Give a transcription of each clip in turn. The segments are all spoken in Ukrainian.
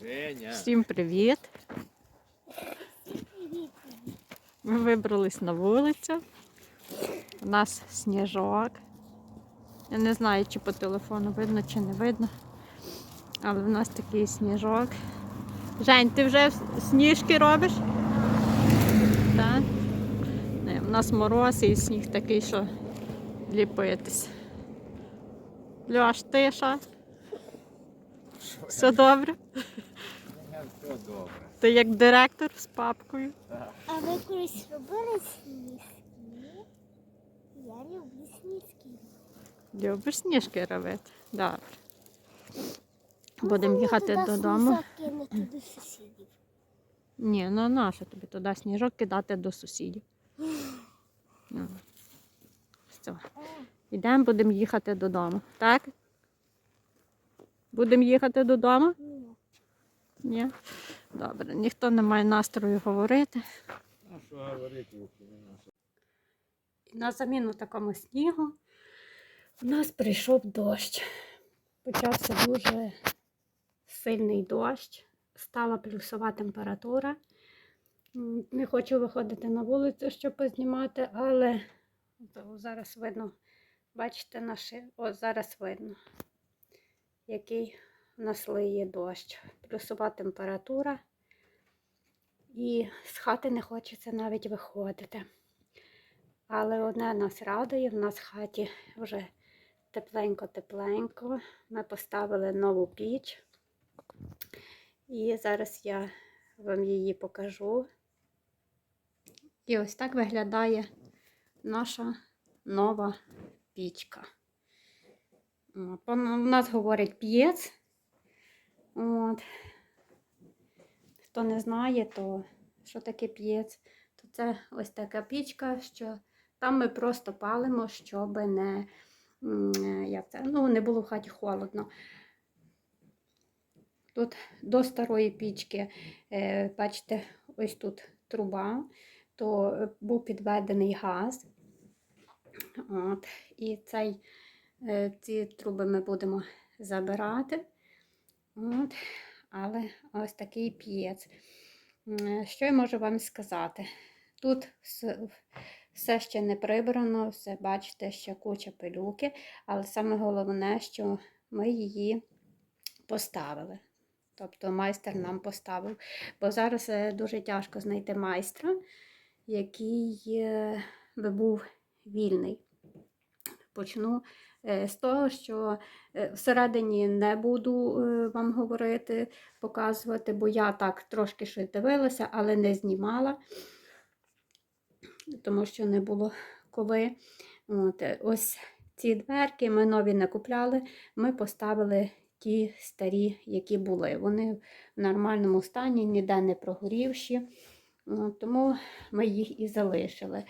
Женя. Всім привіт! Ми вибрались на вулицю. У нас сніжок. Я не знаю, чи по телефону видно, чи не видно. Але в нас такий сніжок. Жень, ти вже сніжки робиш? Так? Не, У нас мороз і сніг такий, що ліпитись. Льош, ти що? Все добре? Все добре. Ти як директор з папкою. А ви колись робили сніжки? Я люблю сніжки. Любиш сніжки робити? Добре. Будемо їхати Туди додому. до сусідів. Ні, ну нащо тобі туди сніжок кидати до сусідів? Ну. Все. Йдемо, будемо їхати додому. Так? Будемо їхати додому? Ні. Добре, ніхто не має настрою говорити. А що говорити, І на заміну такому снігу у нас прийшов дощ. Почався дуже сильний дощ, стала плюсова температура. Не хочу виходити на вулицю, щоб познімати, але зараз видно, бачите, наші, о, зараз видно, який у нас лиє дощ. Плюсова температура. І з хати не хочеться навіть виходити. Але одне нас радує, в нас в хаті вже тепленько-тепленько. Ми поставили нову піч. І зараз я вам її покажу. І ось так виглядає наша нова пічка. У нас говорять п'єц. От. Хто не знає, то що таке п'єц, то це ось така пічка, що там ми просто палимо, щоб не, як це, ну, не було в хаті холодно. Тут до старої пічки, е, бачите, ось тут труба, то був підведений газ. От, і цей, е, ці труби ми будемо забирати. От, але ось такий п'єць. Що я можу вам сказати? Тут все ще не прибрано, все бачите, ще куча пилюки, але саме головне, що ми її поставили. Тобто майстер нам поставив. Бо зараз е, дуже тяжко знайти майстра, який е, би був вільний. Почну з того, що е, всередині не буду е, вам говорити, показувати, бо я так трошки щось дивилася, але не знімала тому що не було коли. От, е, ось ці дверки ми нові не купляли, ми поставили ті старі, які були. Вони в нормальному стані, ніде не прогорівші, тому ми їх і залишили.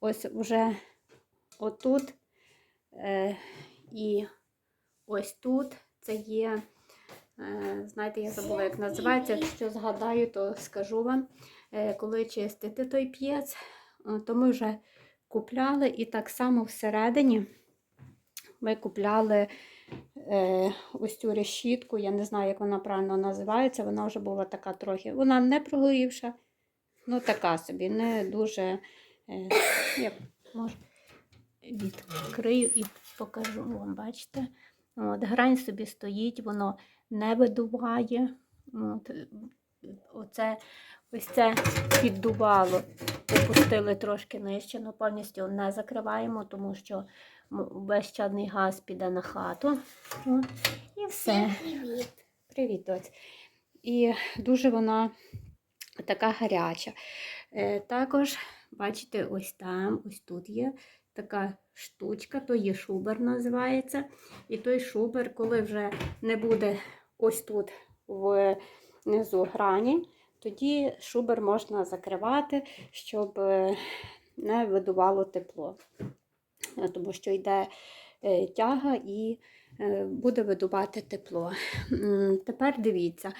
Ось вже отут е, і ось тут це є. е, Знаєте, я забула, як називається. Якщо згадаю, то скажу вам, Е, коли чистити той п'єць, Е, то ми вже купляли і так само всередині ми купляли е, ось цю решітку, я не знаю, як вона правильно називається, вона вже була така трохи, вона не прогорівша, ну така собі, не дуже, е, як може, відкрию і покажу вам, бачите? От, грань собі стоїть, воно не видуває. От, оце, ось це піддувало опустили трошки нижче, але повністю не закриваємо, тому що весь чадний газ піде на хату. О, І все. Привіт. Привіт, доць. І дуже вона така гаряча. Е, також, бачите, ось там, ось тут є така штучка, то є шубер називається. І той шубер, коли вже не буде ось тут внизу грані, тоді шубер можна закривати, щоб е, не видувало тепло. Тому що йде е, тяга і е, буде видувати тепло. Тепер дивіться,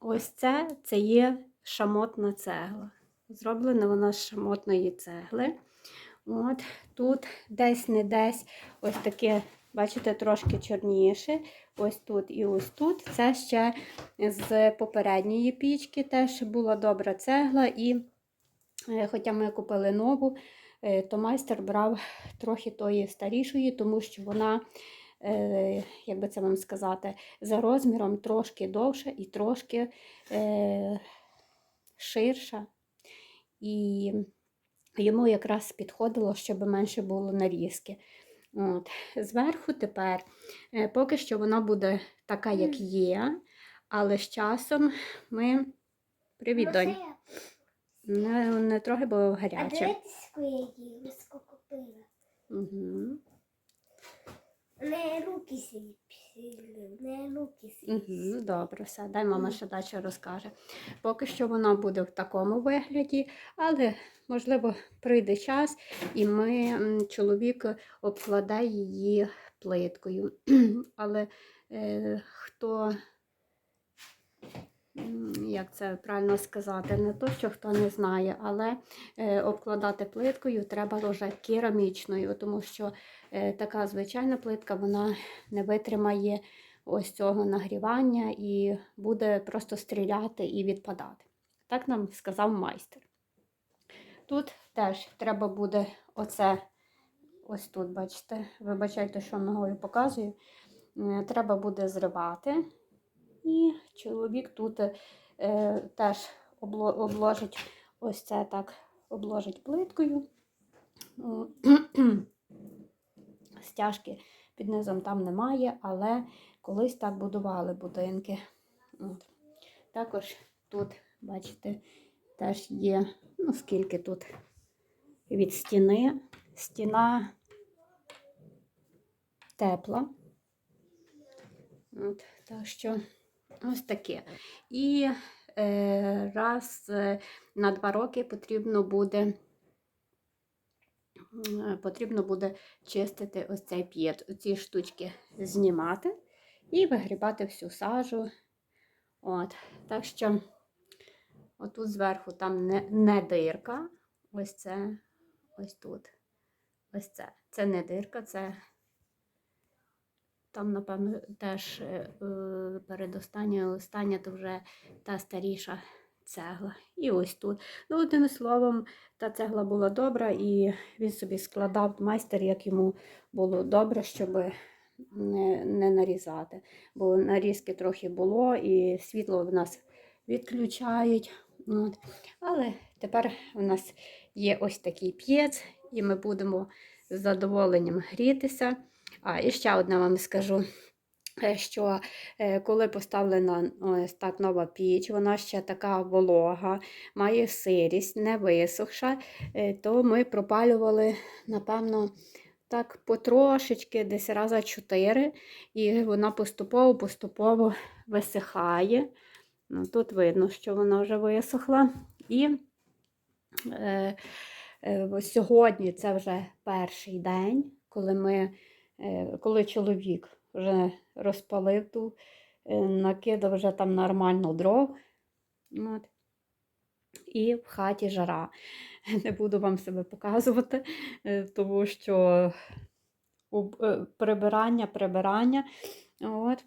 ось це, це є шамотна цегла. Зроблена вона з шамотної цегли. От, тут десь не десь ось таке Бачите, трошки чорніше. Ось тут і ось тут. Це ще з попередньої пічки теж була добра цегла. І е, хоча ми купили нову, е, то майстер брав трохи тої старішої, тому що вона, е, як би це вам сказати, за розміром трошки довша і трошки ширша. І йому якраз підходило, щоб менше було нарізки. От. Зверху тепер, е, поки що вона буде така, як є, але з часом ми. Привіт, донь. Не, не трохи, бо А гаряче. дивитесь, яку я її високо купила. Угу. Не руки руки сілі. Угу, добре, все. Дай мама ще далі розкаже. Поки що вона буде в такому вигляді, але можливо прийде час, і ми чоловік обкладе її плиткою. Але е, хто, як це правильно сказати, не то, що хто не знає, але е, обкладати плиткою треба вже керамічною, тому що е, така звичайна плитка вона не витримає ось цього нагрівання і буде просто стріляти і відпадати. Так нам сказав майстер. Тут теж треба буде оце, ось тут, бачите, вибачайте, що ногою показую. Е, Треба буде зривати. І чоловік тут е, теж обложить ось це так, обложить плиткою. Стяжки під низом там немає, але колись так будували будинки. От. Також тут, бачите, теж є, ну скільки тут від стіни. Стіна тепла. От, так що ось таке. І е, раз е, на два роки потрібно буде. Потрібно буде чистити ось цей п'єт, оці штучки знімати і вигрібати всю сажу. От. Так що отут зверху там не, не дирка. Ось це, ось тут. Ось це. Це не дирка, це там, напевно, теж е, передостання, остання, то вже та старіша цегла. І ось тут. Ну, одним словом, та цегла була добра, і він собі складав майстер, як йому було добре, щоб не, не нарізати. Бо нарізки трохи було, і світло в нас відключають. От. Але тепер у нас є ось такий п'єц, і ми будемо з задоволенням грітися. А, і ще одне вам скажу, що е, коли поставлена ось так нова піч, вона ще така волога, має сирість, не висохша, е, то ми пропалювали, напевно, так потрошечки, десь раза чотири, і вона поступово-поступово висихає. Ну, тут видно, що вона вже висохла. І е, е, сьогодні це вже перший день, коли ми, е, коли чоловік вже розпалив ту, е, накидав вже там нормально дров. От. І в хаті жара. Не буду вам себе показувати, е, тому що е, прибирання, прибирання. От.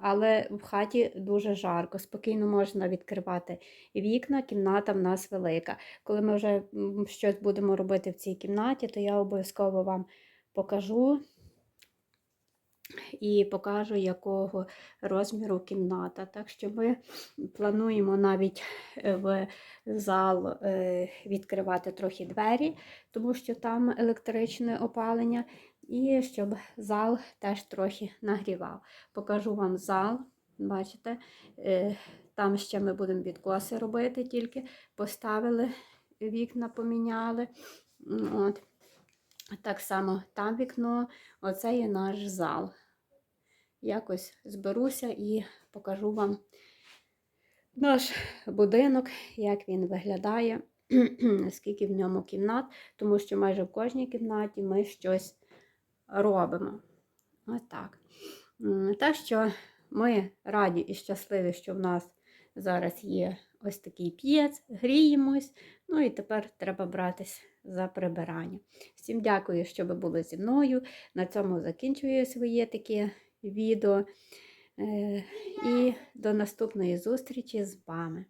Але в хаті дуже жарко, спокійно можна відкривати вікна, кімната в нас велика. Коли ми вже щось будемо робити в цій кімнаті, то я обов'язково вам покажу і покажу, якого розміру кімната. Так що ми плануємо навіть е, в зал е, відкривати трохи двері, тому що там електричне опалення, і щоб зал теж трохи нагрівав. Покажу вам зал, бачите, е, там ще ми будемо відкоси робити, тільки поставили вікна, поміняли. От. Так само там вікно, оце є наш зал. Якось зберуся і покажу вам наш будинок, як він виглядає, скільки в ньому кімнат, тому що майже в кожній кімнаті ми щось робимо. Отак. М, Так що ми раді і щасливі, що в нас зараз є ось такий п'єц, гріємось. Ну і тепер треба братись за прибирання. Всім дякую, що ви були зі мною. На цьому закінчую своє таке відео. Е, І до наступної зустрічі з вами.